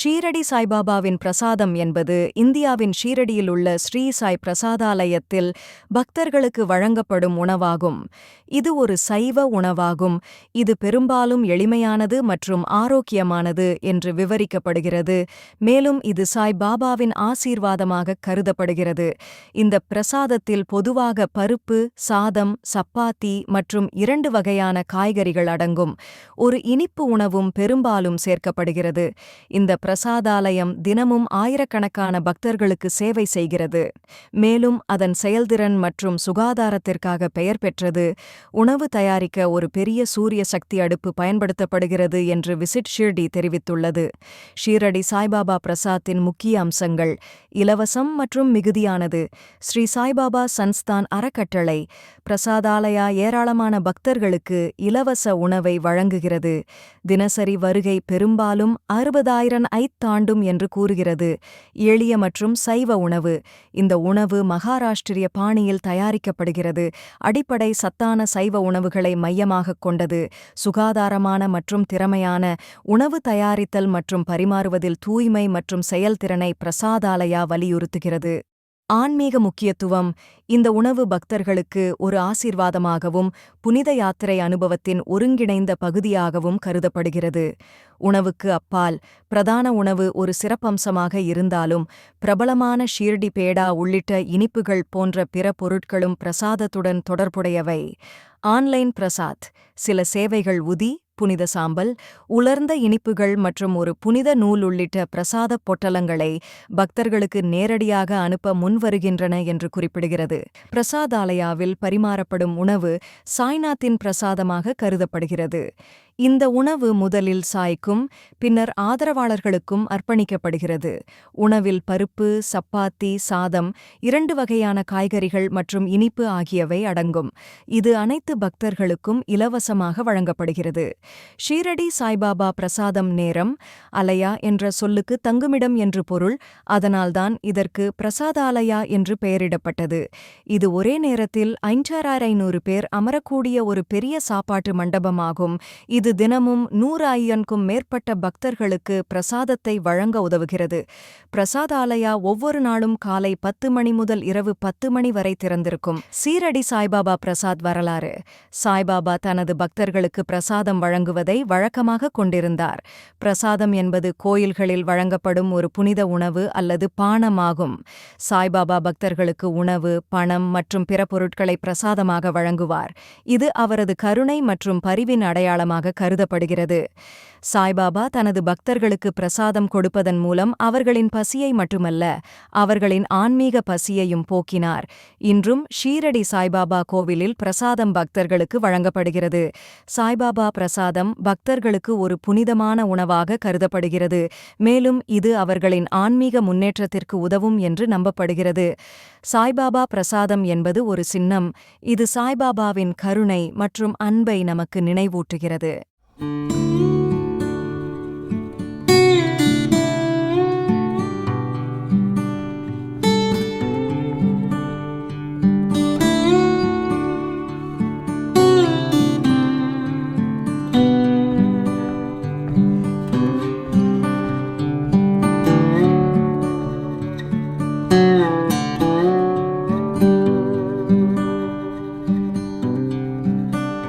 ஷீரடி சாய்பாபாவின் பிரசாதம் என்பது இந்தியாவின் ஷீரடியில் உள்ள ஸ்ரீ சாய் பிரசாதாலயத்தில் பக்தர்களுக்கு வழங்கப்படும் உணவாகும். இது ஒரு சைவ உணவாகும். இது பெரும்பாலும் எளிமையானது மற்றும் ஆரோக்கியமானது என்று விவரிக்கப்படுகிறது. மேலும் இது சாய்பாபாவின் ஆசீர்வாதமாக கருதப்படுகிறது. இந்த பிரசாதத்தில் பொதுவாக பருப்பு சாதம் சப்பாத்தி மற்றும் இரண்டு வகையான காய்கறிகள் அடங்கும். ஒரு இனிப்பு உணவும் பெரும்பாலும் சேர்க்கப்படுகிறது. இந்த பிரசாதாலயம் தினமும் ஆயிரக்கணக்கான பக்தர்களுக்கு சேவை செய்கிறது. மேலும் அதன் செயல்திறன் மற்றும் சுகாதாரத்திற்காக பெயர் பெற்றது. உணவு தயாரிக்க ஒரு பெரிய சூரிய சக்தி அடுப்பு பயன்படுத்தப்படுகிறது என்று விசிட் ஷிர்டி தெரிவித்துள்ளது. ஷீரடி சாய்பாபா பிரசாத்தின் முக்கிய அம்சங்கள் இலவசம் மற்றும் மிகுதியானது. ஸ்ரீ சாய்பாபா சன்ஸ்தான் அறக்கட்டளை பிரசாதாலயா ஏராளமான பக்தர்களுக்கு இலவச உணவை வழங்குகிறது. தினசரி வருகை பெரும்பாலும் அறுபதாயிரம் ஐத்தாண்டும் என்று கூறுகிறது. எளிய மற்றும் சைவ உணவு. இந்த உணவு மகாராஷ்டிரிய பாணியில் தயாரிக்கப்படுகிறது. அடிப்படை சத்தான சைவ உணவுகளை மையமாகக் கொண்டது. சுகாதாரமான மற்றும் திறமையான உணவு தயாரித்தல் மற்றும் பரிமாறுவதில் தூய்மை மற்றும் செயல்திறனை பிரசாதாலயா வலியுறுத்துகிறது. ஆன்மீக முக்கியத்துவம் இந்த உணவு பக்தர்களுக்கு ஒரு ஆசீர்வாதமாகவும் புனித யாத்திரை அனுபவத்தின் ஒருங்கிணைந்த பகுதியாகவும் கருதப்படுகிறது. உணவுக்கு அப்பால் பிரதான உணவு ஒரு சிறப்பம்சமாக இருந்தாலும் பிரபலமான ஷீர்டி பேடா உள்ளிட்ட இனிப்புகள் போன்ற பிற பொருட்களும் பிரசாதத்துடன் தொடர்புடையவை. ஆன்லைன் பிரசாத் சில சேவைகள் உதி புனித சாம்பல் உலர்ந்த இனிப்புகள் மற்றும் ஒரு புனித நூல் உள்ளிட்ட பிரசாத பொட்டலங்களை பக்தர்களுக்கு நேரடியாக அனுப்ப முன்வருகின்றன என்று குறிப்பிடுகிறது. பிரசாதாலயாவில் பரிமாறப்படும் உணவு சாய்நாத்தின் பிரசாதமாக கருதப்படுகிறது. இந்த உணவு முதலில் சாய்க்கும் பின்னர் ஆதரவாளர்களுக்கும் அர்ப்பணிக்கப்படுகிறது. உணவில் பருப்பு சப்பாத்தி சாதம் இரண்டு வகையான காய்கறிகள் மற்றும் இனிப்பு ஆகியவை அடங்கும். இது அனைத்து பக்தர்களுக்கும் இலவசமாக வழங்கப்படுகிறது. ஷீரடி சாய்பாபா பிரசாதம் நேரம் அலையா என்ற சொல்லுக்கு தங்குமிடம் என்று பொருள் அதனால்தான் இதற்கு பிரசாதாலயா என்று பெயரிடப்பட்டது. இது ஒரே நேரத்தில் ஐந்தாயிரம் ஐநூறு பேர் அமரக்கூடிய ஒரு பெரிய சாப்பாட்டு மண்டபமாகும். இது தினமும் நூறு ஐயனுக்கும் மேற்பட்ட பக்தர்களுக்கு பிரசாதத்தை வழங்க உதவுகிறது. பிரசாதாலயா ஒவ்வொரு நாளும் காலை பத்து மணி முதல் இரவு பத்து மணி வரை திறந்திருக்கும். சீரடி சாய்பாபா பிரசாத் வரலாறு. சாய்பாபா தனது பக்தர்களுக்கு பிரசாதம் வழங்குவதை வழக்கமாக கொண்டிருந்தார். பிரசாதம் என்பது கோயில்களில் வழங்கப்படும் ஒரு புனித உணவு அல்லது பானமாகும். சாய்பாபா பக்தர்களுக்கு உணவு பணம் மற்றும் பிற பொருட்களை பிரசாதமாக வழங்குவார். இது அவரது கருணை மற்றும் பரிவின் அடையாளமாக கருதப்படுகிறது. சாய்பாபா தனது பக்தர்களுக்கு பிரசாதம் கொடுப்பதன் மூலம் அவர்களின் பசியை மட்டுமல்ல அவர்களின் ஆன்மீக பசியையும் போக்கினார். இன்றும் ஷீரடி சாய்பாபா கோவிலில் பிரசாதம் பக்தர்களுக்கு வழங்கப்படுகிறது. சாய்பாபா பிரசாதம் பக்தர்களுக்கு ஒரு புனிதமான உணவாக கருதப்படுகிறது. மேலும் இது அவர்களின் ஆன்மீக முன்னேற்றத்திற்கு உதவும் என்று நம்பப்படுகிறது. சாய்பாபா பிரசாதம் என்பது ஒரு சின்னம். இது சாய்பாபாவின் கருணை மற்றும் அன்பை நமக்கு நினைவூட்டுகிறது. Thank you.